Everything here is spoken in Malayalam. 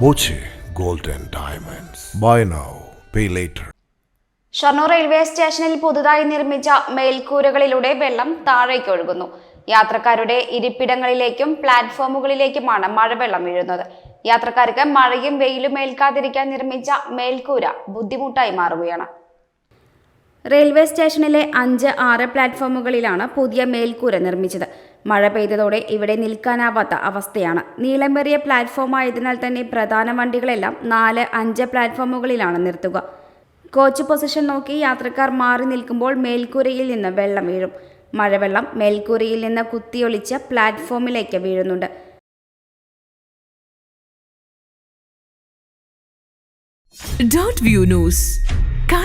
Boche gold diamonds. Buy now, pay later. Shoranur railway സ്റ്റേഷനിൽ പുതുതായി നിർമ്മിച്ച മേൽക്കൂരകളിലൂടെ വെള്ളം താഴേക്ക് ഒഴുകുന്നു യാത്രക്കാരുടെ ഇരിപ്പിടങ്ങളിലേക്കും പ്ലാറ്റ്ഫോമുകളിലേക്കുമാണ് മഴവെള്ളം വീഴുന്നത് യാത്രക്കാർക്ക് മഴയും വെയിലും ഏൽക്കാതിരിക്കാൻ നിർമ്മിച്ച മേൽക്കൂര ബുദ്ധിമുട്ടായി മാറുകയാണ് റെയിൽവേ സ്റ്റേഷനിലെ അഞ്ച് ആറ് പ്ലാറ്റ്ഫോമുകളിലാണ് പുതിയ മേൽക്കൂര നിർമ്മിച്ചത്. മഴ പെയ്തതോടെ ഇവിടെ നിൽക്കാനാവാത്ത അവസ്ഥയാണ്. നീളമേറിയ പ്ലാറ്റ്ഫോമായതിനാൽ തന്നെ പ്രധാന വണ്ടികളെല്ലാം നാല് അഞ്ച് പ്ലാറ്റ്ഫോമുകളിലാണ് നിർത്തുക. കോച്ച് പൊസിഷൻ നോക്കി യാത്രക്കാർ മാറി നിൽക്കുമ്പോൾ മേൽക്കൂരയിൽ നിന്ന് വെള്ളം വീഴും. മഴവെള്ളം മേൽക്കൂരയിൽ നിന്ന് കുത്തിയൊളിച്ച് പ്ലാറ്റ്ഫോമിലേക്ക് വീഴുന്നുണ്ട്. Dot view news